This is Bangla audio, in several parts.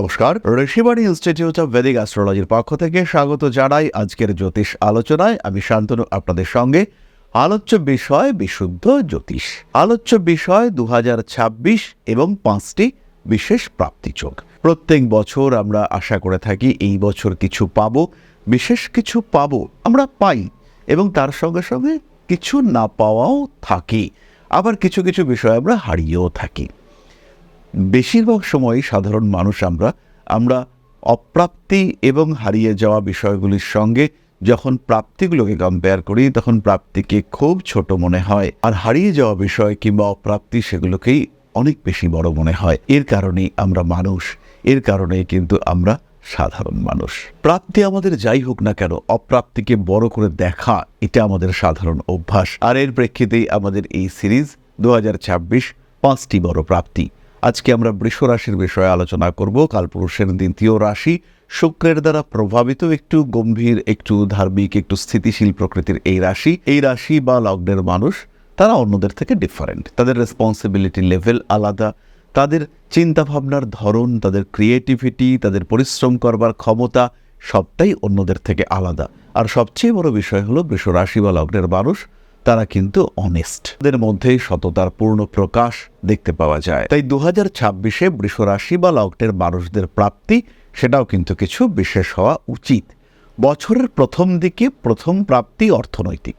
নমস্কার। ঋষিবাণী ইনস্টিটিউট অফ ভেদিক অ্যাস্ট্রোলজির পক্ষ থেকে স্বাগত জানাই আজকের জ্যোতিষ আলোচনায়। আমি শান্তনু, আপনাদের সঙ্গে। আলোচ্য বিষয়, বিশুদ্ধ জ্যোতিষ। আলোচ্য বিষয় দু হাজার ছাব্বিশ এবং পাঁচটি বিশেষ প্রাপ্তিযোগ প্রত্যেক বছর আমরা আশা করে থাকি এই বছর কিছু পাবো, বিশেষ কিছু পাবো আমরা পাই এবং তার সঙ্গে সঙ্গে কিছু না পাওয়াও থাকি। আবার কিছু কিছু বিষয় আমরা হারিয়েও থাকি। বেশিরভাগ সময় সাধারণ মানুষ আমরা আমরা অপ্রাপ্তি এবং হারিয়ে যাওয়া বিষয়গুলির সঙ্গে যখন প্রাপ্তিগুলোকে কম্পেয়ার করি, তখন প্রাপ্তিকে খুব ছোট মনে হয়। আর হারিয়ে যাওয়া বিষয় কিংবা অপ্রাপ্তি সেগুলোকেই অনেক বেশি বড় মনে হয়। এর কারণেই আমরা মানুষ, এর কারণে কিন্তু আমরা সাধারণ মানুষ। প্রাপ্তি আমাদের যাই হোক না কেন, অপ্রাপ্তিকে বড় করে দেখা, এটা আমাদের সাধারণ অভ্যাস। আর এর প্রেক্ষিতেই আমাদের এই সিরিজ দু পাঁচটি বড় প্রাপ্তি। আজকে আমরা বৃষ রাশির বিষয়ে আলোচনা করব। কালপুরুষের দ্বিতীয় রাশি শুক্রের দ্বারা প্রভাবিত একটু গম্ভীর, একটু ধার্মিক, একটু স্থিতিশীল প্রকৃতির এই রাশি। এই রাশি বা লগ্নের মানুষ, তারা অন্যদের থেকে ডিফারেন্ট তাদের রেসপন্সিবিলিটি লেভেল আলাদা। তাদের চিন্তাভাবনার ধরন, তাদের ক্রিয়েটিভিটি তাদের পরিশ্রম করবার ক্ষমতা সবটাই অন্যদের থেকে আলাদা। আর সবচেয়ে বড় বিষয় হলো বৃষ রাশি বা লগ্নের মানুষ তারা কিন্তু অনেস্ট তাদের মধ্যে সততার পূর্ণ প্রকাশ দেখতে পাওয়া যায়। তাই দু হাজার ছাব্বিশে বৃষরাশি বা লগ্নের মানুষদের প্রাপ্তি, সেটাও কিন্তু কিছু বিশেষ হওয়া উচিত। বছরের প্রথম দিকে প্রথম প্রাপ্তি অর্থনৈতিক।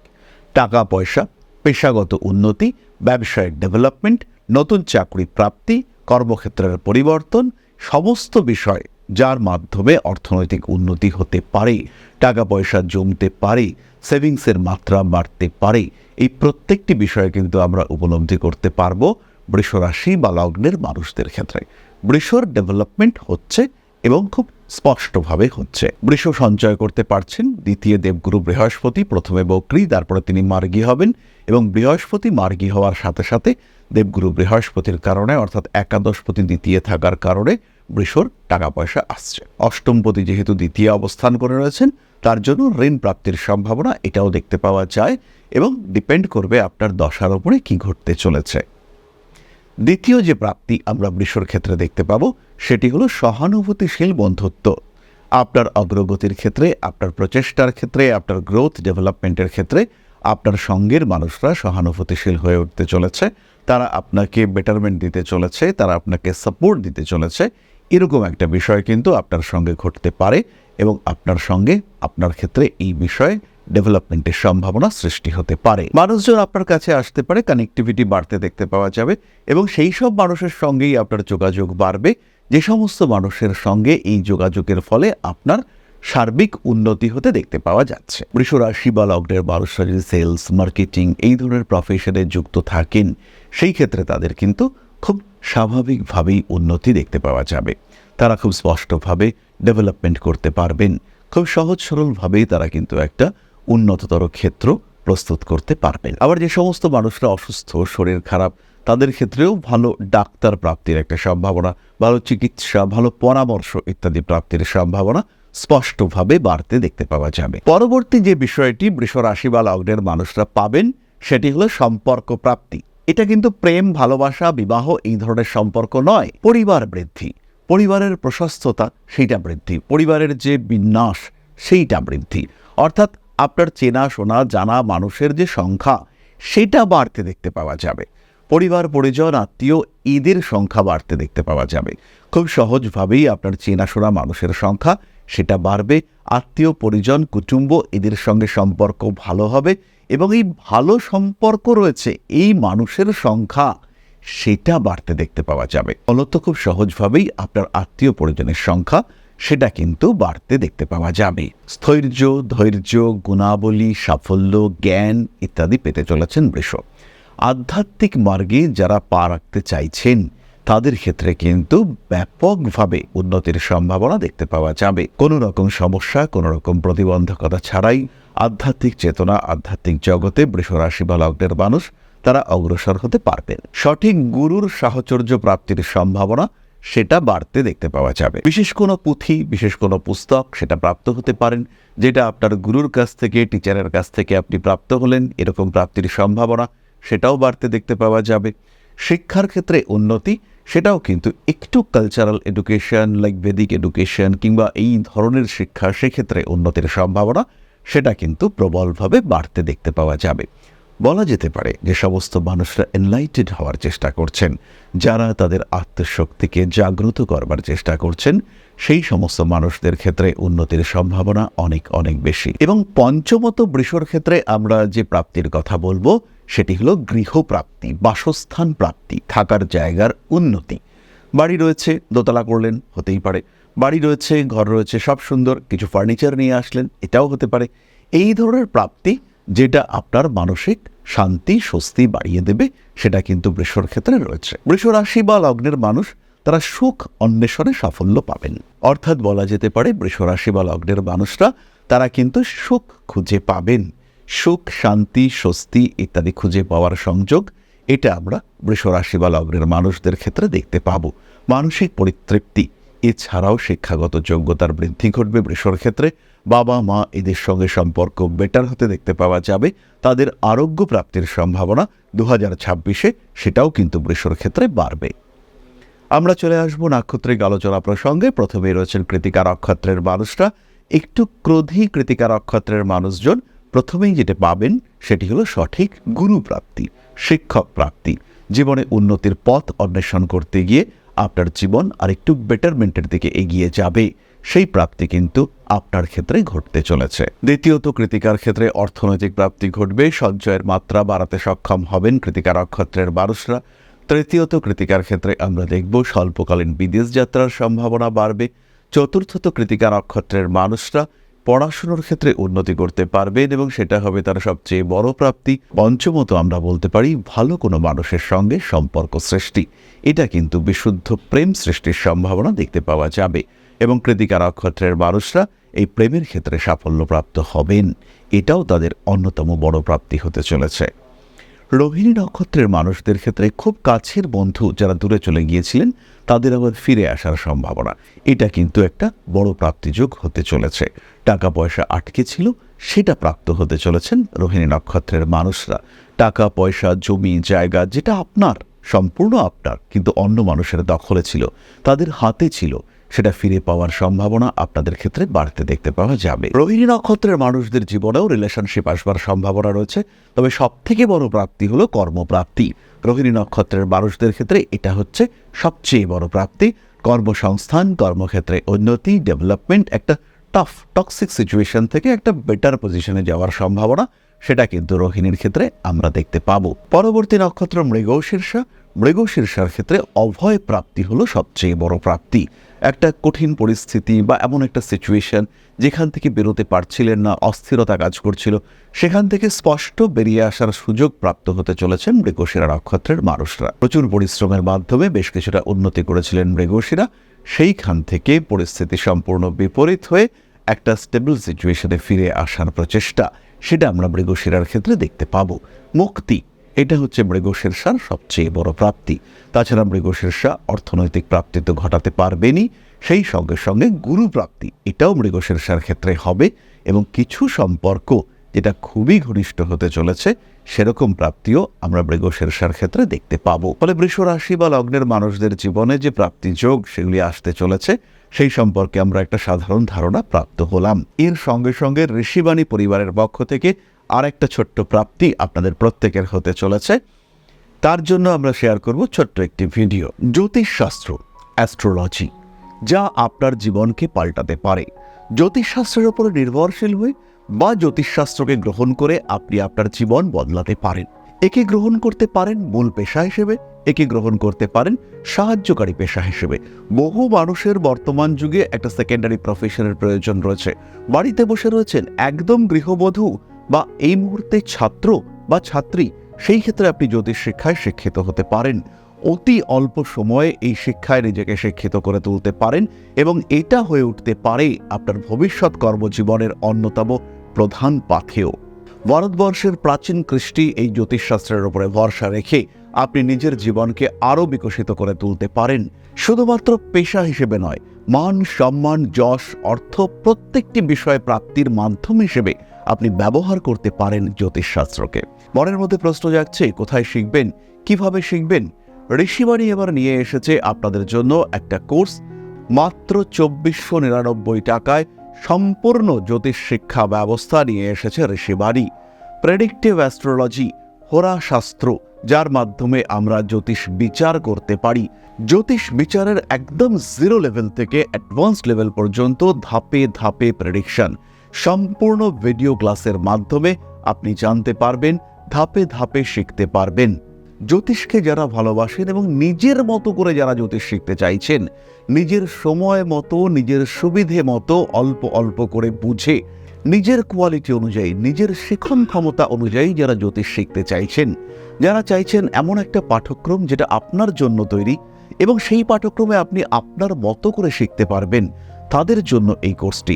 টাকা পয়সা পেশাগত উন্নতি, ব্যবসায়িক ডেভেলপমেন্ট নতুন চাকরি প্রাপ্তি, কর্মক্ষেত্রের পরিবর্তন, সমস্ত বিষয় যার মাধ্যমে অর্থনৈতিক উন্নতি হতে পারে। টাকা পয়সা জমতে পারে। সেভিংসের মাত্রা বাড়তে পারে। এই প্রত্যেকটি বিষয়ে কিন্তু আমরা উপলব্ধি করতে পারব বৃষরাশি বা লগ্নের মানুষদের ক্ষেত্রে। বৃষর ডেভেলপমেন্ট হচ্ছে এবং খুব স্পষ্টভাবে হচ্ছে। বৃষ সঞ্চয় করতে পারছেন, দ্বিতীয় দেবগুরু বৃহস্পতি, প্রথমে বক্রী, তারপরে তিনি মার্গী হবেন এবং বৃহস্পতি মার্গী হওয়ার সাথে সাথে দেবগুরু বৃহস্পতির কারণে, অর্থাৎ একাদশপতি দ্বিতীয় থাকার কারণে বৃষর টাকা পয়সা আসছে। অষ্টমপতি যেহেতু দ্বিতীয় অবস্থান করে রয়েছেন তার জন্য ঋণ প্রাপ্তির সম্ভাবনা এটাও দেখতে পাওয়া যায় এবং ডিপেন্ড করবে আপনার দশার ওপরে কি ঘটতে চলেছে। দ্বিতীয় যে প্রাপ্তি আমরা বৃষর ক্ষেত্রে দেখতে পাবো, সেটি হলো সহানুভূতিশীল বন্ধুত্ব। আপনার অগ্রগতির ক্ষেত্রে, আপনার প্রচেষ্টার ক্ষেত্রে, আপনার গ্রোথ ডেভেলপমেন্টের ক্ষেত্রে আপনার সঙ্গের মানুষরা সহানুভূতিশীল হয়ে উঠতে চলেছে। তারা আপনাকে বেটারমেন্ট দিতে চলেছে, তারা আপনাকে সাপোর্ট দিতে চলেছে। এরকম একটা বিষয় কিন্তু আপনার সঙ্গে ঘটতে পারে। এবং আপনার সঙ্গে আপনার ক্ষেত্রে এই বিষয়ে ডেভেলপমেন্টের সম্ভাবনা সৃষ্টি হতে পারে। মানুষজন আপনার কাছে আসতে পারে কানেক্টিভিটি বাড়তে দেখতে পাওয়া যাবে এবং সেই সব মানুষের সঙ্গেই আপনার যোগাযোগ বাড়বে। যে সমস্ত মানুষের সঙ্গে এই যোগাযোগের ফলে আপনার সার্বিক উন্নতি হতে দেখতে পাওয়া যাচ্ছে। বৃষরাশি বা লগ্নের মানুষরা যদি সেলস মার্কেটিং এই ধরনের প্রফেশনে যুক্ত থাকেন, সেই ক্ষেত্রে তাদের কিন্তু খুব স্বাভাবিকভাবেই উন্নতি দেখতে পাওয়া যাবে। তারা খুব স্পষ্টভাবে ডেভেলপমেন্ট করতে পারবেন। খুব সহজ সরলভাবেই তারা কিন্তু একটা উন্নততর ক্ষেত্র প্রস্তুত করতে পারবেন। আবার যে সমস্ত মানুষরা অসুস্থ, শরীর খারাপ, তাদের ক্ষেত্রেও ভালো ডাক্তার প্রাপ্তির একটা সম্ভাবনা, ভালো চিকিৎসা, ভালো পরামর্শ ইত্যাদি প্রাপ্তির সম্ভাবনা স্পষ্টভাবে বাড়তে দেখতে পাওয়া যাবে। পরবর্তী যে বিষয়টি বৃষ রাশি বা লগ্নের মানুষরা পাবেন, সেটি হলো সম্পর্ক প্রাপ্তি। এটা কিন্তু প্রেম, ভালোবাসা, বিবাহ এই ধরনের সম্পর্ক নয়, পরিবার বৃদ্ধি। পরিবারের প্রশস্ততা সেইটা বৃদ্ধি, পরিবারের যে বিন্যাস সেইটা বৃদ্ধি। অর্থাৎ আপনার চেনা, শোনা, জানা মানুষের যে সংখ্যা সেটা বাড়তে দেখতে পাওয়া যাবে। পরিবার, পরিজন, আত্মীয়, এদের সংখ্যা বাড়তে দেখতে পাওয়া যাবে। খুব সহজভাবেই আপনার চেনাশোনা মানুষের সংখ্যা সেটা বাড়বে। আত্মীয়, পরিজন, কুটুম্ব এদের সঙ্গে সম্পর্ক ভালো হবে এবং এই ভালো সম্পর্ক রয়েছে, এই মানুষের সংখ্যা সেটা বাড়তে দেখতে পাওয়া যাবে। ফলত খুব সহজভাবেই আপনার আত্মীয় পরিজনের সংখ্যা সেটা কিন্তু বাড়তে দেখতে পাওয়া যাবে। স্থৈর্য, ধৈর্য, গুণাবলী, সাফল্য, জ্ঞান ইত্যাদি পেতে চলেছেন বৃষ। আধ্যাত্মিক মার্গে যারা পা রাখতে চাইছেন, তাদের ক্ষেত্রে কিন্তু ব্যাপকভাবে উন্নতির সম্ভাবনা দেখতে পাওয়া যাবে। কোনো রকম সমস্যা, কোনো রকম প্রতিবন্ধকতা ছাড়াই আধ্যাত্মিক চেতনা, আধ্যাত্মিক জগতে বৃষরাশি বা লগ্নের মানুষ তারা অগ্রসর হতে পারবেন। সঠিক গুরুর সাহচর্য প্রাপ্তির সম্ভাবনা সেটা বাড়তে দেখতে পাওয়া যাবে। বিশেষ কোনো পুঁথি, বিশেষ কোনো পুস্তক সেটা প্রাপ্ত হতে পারেন, যেটা আপনার গুরুর কাছ থেকে, টিচারের কাছ থেকে আপনি প্রাপ্ত হলেন, এরকম প্রাপ্তির সম্ভাবনা সেটাও বাড়তে দেখতে পাওয়া যাবে। শিক্ষার ক্ষেত্রে উন্নতি সেটাও কিন্তু একটু cultural education like Vedic education কিংবা এই ধরনের শিক্ষা, সেক্ষেত্রে উন্নতির সম্ভাবনা সেটা কিন্তু প্রবলভাবে বাড়তে দেখতে পাওয়া যাবে। বলা যেতে পারে যে সমস্ত মানুষরা এনলাইটেড হওয়ার চেষ্টা করছেন। যারা তাদের আত্মশক্তিকে জাগ্রত করবার চেষ্টা করছেন, সেই সমস্ত মানুষদের ক্ষেত্রে উন্নতির সম্ভাবনা অনেক অনেক বেশি। এবং পঞ্চমত বৃষর ক্ষেত্রে আমরা যে প্রাপ্তির কথা বলব, সেটি হলো গৃহপ্রাপ্তি, বাসস্থান প্রাপ্তি, থাকার জায়গার উন্নতি। বাড়ি রয়েছে, দোতলা করলেন, হতেই পারে। বাড়ি রয়েছে, ঘর রয়েছে, সব সুন্দর, কিছু ফার্নিচার নিয়ে আসলেন, এটাও হতে পারে। এই ধরনের প্রাপ্তি যেটা আপনার মানসিক শান্তি, স্বস্তি বাড়িয়ে দেবে, সেটা কিন্তু বৃষর ক্ষেত্রে রয়েছে। বৃষ রাশি বা লগ্নের মানুষ, তারা সুখ অন্বেষণে সাফল্য পাবেন। অর্থাৎ বলা যেতে পারে, বৃষ রাশি বা লগ্নের মানুষরা, তারা কিন্তু সুখ খুঁজে পাবেন। সুখ, শান্তি, স্বস্তি ইত্যাদি খুঁজে পাওয়ার সংযোগ, এটা আমরা বৃষ রাশি বা লগ্নের মানুষদের ক্ষেত্রে দেখতে পাব। মানসিক পরিতৃপ্তি এছাড়াও শিক্ষাগত যোগ্যতার বৃদ্ধি ঘটবে বৃষর ক্ষেত্রে। বাবা, মা এদের সঙ্গে সম্পর্ক বেটার হতে দেখতে পাওয়া যাবে। তাদের আরোগ্য প্রাপ্তির সম্ভাবনা দু হাজার ছাব্বিশে সেটাও কিন্তু বৃষর ক্ষেত্রে বাড়বে। আমরা চলে আসব নাক্ষত্রিক আলোচনা প্রসঙ্গে। প্রথমে রয়েছেন কৃতিকা নক্ষত্রের মানুষরা একটু ক্রোধী কৃতিকা নক্ষত্রের মানুষজন প্রথমেই যেটা পাবেন সেটি হলো সঠিক গুরু প্রাপ্তি, শিক্ষক প্রাপ্তি। জীবনে উন্নতির পথ অন্বেষণ করতে গিয়ে আপনার জীবন আর একটু বেটারমেন্টের দিকে এগিয়ে যাবে। সেই প্রাপ্তি কিন্তু আপনার ক্ষেত্রে ঘটতে চলেছে। দ্বিতীয়ত, কৃতিকার ক্ষেত্রে অর্থনৈতিক প্রাপ্তি ঘটবে, সঞ্চয়ের মাত্রা বাড়াতে সক্ষম হবেন কৃতিকা নক্ষত্রের মানুষরা। তৃতীয়ত, কৃতিকার ক্ষেত্রে আমরা দেখব স্বল্পকালীন বিদেশ যাত্রার সম্ভাবনা বাড়বে। চতুর্থত কৃতিকা নক্ষত্রের মানুষরা পড়াশুনোর ক্ষেত্রে উন্নতি করতে পারবেন এবং সেটা হবে তার সবচেয়ে বড় প্রাপ্তি। পঞ্চমত আমরা বলতে পারি, ভালো কোনো মানুষের সঙ্গে সম্পর্ক সৃষ্টি। এটা কিন্তু বিশুদ্ধ প্রেম সৃষ্টির সম্ভাবনা দেখতে পাওয়া যাবে এবং কৃতিকা নক্ষত্রের মানুষরা এই প্রেমের ক্ষেত্রে সাফল্যপ্রাপ্ত হবেন। এটাও তাদের অন্যতম বড় প্রাপ্তি হতে চলেছে। রোহিণী নক্ষত্রের মানুষদের ক্ষেত্রে খুব কাছের বন্ধু যারা দূরে চলে গিয়েছিলেন, তাদের আবার ফিরে আসার সম্ভাবনা। এটা কিন্তু একটা বড় প্রাপ্তিযোগ হতে চলেছে। টাকা পয়সা আটকে ছিল, সেটা প্রাপ্ত হতে চলেছেন রোহিণী নক্ষত্রের মানুষরা। টাকা পয়সা জমি, জায়গা, যেটা আপনার, সম্পূর্ণ আপনার, কিন্তু অন্য মানুষের দখলে ছিল, তাদের হাতে ছিল। সেটা ফিরে পাওয়ার সম্ভাবনা আপনাদের ক্ষেত্রে বাড়তে দেখতে পাওয়া যাবে। রোহিণী নক্ষত্রের মানুষদের জীবনেও রিলেশনশিপ আসবার সম্ভাবনা রয়েছে, তবে সব থেকে বড় প্রাপ্তি হলো কর্মপ্রাপ্তি। রোহিণী নক্ষত্রের মানুষদের ক্ষেত্রে এটা হচ্ছে সবচেয়ে বড় প্রাপ্তি। কর্মসংস্থান, কর্মক্ষেত্রে উন্নতি ডেভেলপমেন্ট একটা টাফ টক্সিক সিচুয়েশন থেকে একটা বেটার পজিশনে যাওয়ার সম্ভাবনা, সেটা কিন্তু রোহিণীর ক্ষেত্রে আমরা দেখতে পাবো। পরবর্তী নক্ষত্র মৃগ শীর্ষা মৃগ শীর্ষার ক্ষেত্রে অভয় প্রাপ্তি হলো সবচেয়ে বড় প্রাপ্তি। একটা কঠিন পরিস্থিতি বা এমন একটা সিচুয়েশন যেখান থেকে বেরোতে পারছিলেন না, অস্থিরতা কাজ করছিল, সেখান থেকে স্পষ্ট বেরিয়ে আসার সুযোগ প্রাপ্ত হতে চলেছেন মৃগশিরা নক্ষত্রের মানুষরা। প্রচুর পরিশ্রমের মাধ্যমে বেশ কিছুটা উন্নতি করেছিলেন মৃগশিরা। সেইখান থেকে পরিস্থিতি সম্পূর্ণ বিপরীত হয়ে একটা স্টেবল সিচুয়েশনে ফিরে আসার প্রচেষ্টা, সেটা আমরা মৃগশিরার ক্ষেত্রে দেখতে পাবো। মুক্তি এটা হচ্ছে মৃগশীর্ষার সবচেয়ে বড় প্রাপ্তি। তাছাড়া মৃগশীর্ষা অর্থনৈতিক প্রাপ্তি তো ঘটাতে পারবেনই, সেই সঙ্গে সঙ্গে গুরু প্রাপ্তি, এটাও মৃগশীর্ষার ক্ষেত্রে হবে এবং কিছু সম্পর্ক যেটা খুবই ঘনিষ্ঠ হতে চলেছে, সেরকম প্রাপ্তিও আমরা মৃগশীর্ষার ক্ষেত্রে দেখতে পাবো। ফলে বৃষ রাশি বা লগ্নের মানুষদের জীবনে যে প্রাপ্তি যোগ সেগুলি আসতে চলেছে, সেই সম্পর্কে আমরা একটা সাধারণ ধারণা প্রাপ্ত হলাম। এর সঙ্গে সঙ্গে ঋষিবাণী পরিবারের পক্ষ থেকে আর একটা ছোট্ট প্রাপ্তি আপনাদের প্রত্যেকের হতে চলেছে। তার জন্য আমরা শেয়ার করব ছোট্ট একটি ভিডিও জ্যোতিষশাস্ত্র অ্যাস্ট্রোলজি যা আপনার জীবনকে পাল্টাতে পারে। জ্যোতিষশাস্ত্রের উপর নির্ভরশীল হয়ে বা জ্যোতিষশাস্ত্রকে গ্রহণ করে আপনি আপনার জীবন বদলাতে পারেন। একে গ্রহণ করতে পারেন মূল পেশা হিসেবে, একে গ্রহণ করতে পারেন সাহায্যকারী পেশা হিসেবে। বহু মানুষের বর্তমান যুগে একটা সেকেন্ডারি প্রফেশনের প্রয়োজন রয়েছে। বাড়িতে বসে রয়েছেন একদম গৃহবধূ বা এই মুহূর্তে ছাত্র বা ছাত্রী, সেই ক্ষেত্রে আপনি জ্যোতিষ শিক্ষায় শিক্ষিত হতে পারেন। অতি অল্প সময়ে এই শিক্ষায় নিজেকে শিক্ষিত করে তুলতে পারেন এবং এটা হয়ে উঠতে পারে আপনার ভবিষ্যৎ কর্মজীবনের অন্যতম প্রধান পাথেয়। ভারতবর্ষের প্রাচীন কৃষ্টি এই জ্যোতিষশাস্ত্রের উপরে ভরসা রেখে আপনি নিজের জীবনকে আরও বিকশিত করে তুলতে পারেন। শুধুমাত্র পেশা হিসেবে নয়, মান, সম্মান, যশ, অর্থ প্রত্যেকটি বিষয় প্রাপ্তির মাধ্যম হিসেবে আপনি ব্যবহার করতে পারেন জ্যোতিষশাস্ত্রকে। মনের মধ্যে প্রশ্ন যাচ্ছে কোথায় শিখবেন, কীভাবে শিখবেন? ঋষিবাণী এবার নিয়ে এসেছে আপনাদের জন্য একটা কোর্স, মাত্র চব্বিশশো নিরানব্বই টাকায় সম্পূর্ণ জ্যোতিষ শিক্ষা ব্যবস্থা নিয়ে এসেছে ঋষিবাণী প্রেডিক্টিভ অ্যাস্ট্রোলজি হোরা শাস্ত্র যার মাধ্যমে আমরা জ্যোতিষ বিচার করতে পারি। জ্যোতিষ বিচারের একদম জিরো লেভেল থেকে অ্যাডভান্স লেভেল পর্যন্ত ধাপে ধাপে প্রেডিকশন সম্পূর্ণ ভিডিও ক্লাসের মাধ্যমে আপনি জানতে পারবেন, ধাপে ধাপে শিখতে পারবেন। জ্যোতিষকে যারা ভালোবাসেন এবং নিজের মতো করে যারা জ্যোতিষ শিখতে চাইছেন, নিজের সময় মতো, নিজের সুবিধে মতো অল্প অল্প করে বুঝে, নিজের কোয়ালিটি অনুযায়ী, নিজের শিখন ক্ষমতা অনুযায়ী যারা জ্যোতিষ শিখতে চাইছেন, যারা চাইছেন এমন একটা পাঠ্যক্রম যেটা আপনার জন্য তৈরি এবং সেই পাঠ্যক্রমে আপনি আপনার মতো করে শিখতে পারবেন, তাদের জন্য এই কোর্সটি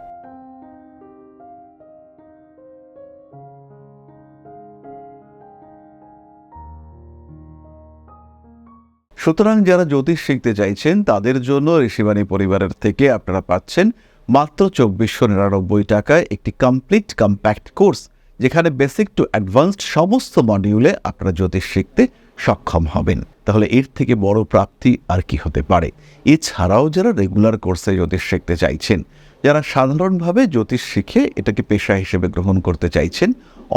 সুতরাং যারা জ্যোতিষ শিখতে চাইছেন, তাদের জন্য ঋষিবাণী পরিবারের থেকে আপনারা পাচ্ছেন মাত্র চব্বিশশো নিরানব্বই টাকায় একটি কমপ্লিট কম্প্যাক্ট কোর্স যেখানে বেসিক টু অ্যাডভান্সড সমস্ত মডিউলে আপনারা জ্যোতিষ শিখতে সক্ষম হবেন। তাহলে এর থেকে বড় প্রাপ্তি আর কি হতে পারে? এছাড়াও যারা রেগুলার কোর্সে জ্যোতিষ শিখতে চাইছেন, যারা সাধারণভাবে জ্যোতিষ শিখে এটাকে পেশা হিসেবে গ্রহণ করতে চাইছেন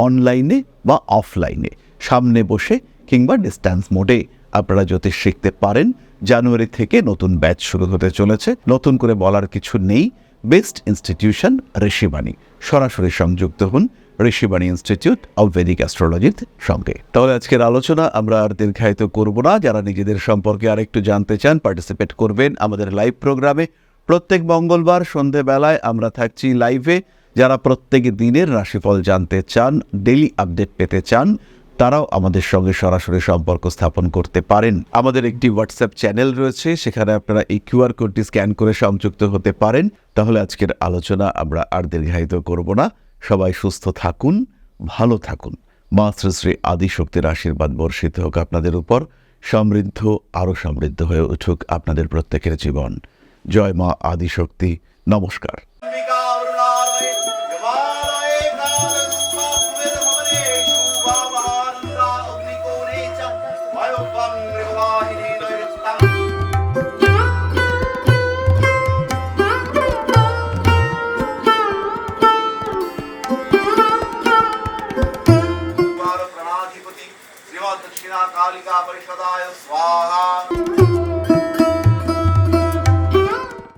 অনলাইনে বা অফলাইনে সামনে বসে কিংবা ডিস্ট্যান্স মোডে আপনারা জ্যোতিষ শিখতে পারেন। জানুয়ারি থেকে নতুন ব্যাচ শুরু হতে চলেছে। নতুন করে বলার কিছু নেই। Best institution Rishibani. সরাসরি সংযুক্ত হন ঋষিবাণী ইনস্টিটিউট অব ভেদিক অ্যাস্ট্রোলজির সঙ্গে। তাহলে আজকের আলোচনা আমরা আর দীর্ঘায়িত করব না। যারা নিজেদের সম্পর্কে আরেকটু জানতে চান পার্টিসিপেট করবেন আমাদের লাইভ প্রোগ্রামে প্রত্যেক মঙ্গলবার সন্ধেবেলায় আমরা থাকছি লাইভে যারা প্রত্যেক দিনের রাশিফল জানতে চান ডেলি আপডেট পেতে চান তারাও আমাদের সঙ্গে সরাসরি সম্পর্ক স্থাপন করতে পারেন। আমাদের একটি হোয়াটসঅ্যাপ চ্যানেল রয়েছে, সেখানে আপনারা এই কিউআর কোডটি স্ক্যান করে সংযুক্ত হতে পারেন। তাহলে আজকের আলোচনা আমরা আর দীর্ঘায়িত করব না। সবাই সুস্থ থাকুন, ভালো থাকুন। মা শ্রী শ্রী আদিশক্তির আশীর্বাদ বর্ষিত হোক আপনাদের উপর, সমৃদ্ধ, আরও সমৃদ্ধ হয়ে উঠুক আপনাদের প্রত্যেকের জীবন। জয় মা আদিশক্তি, নমস্কার।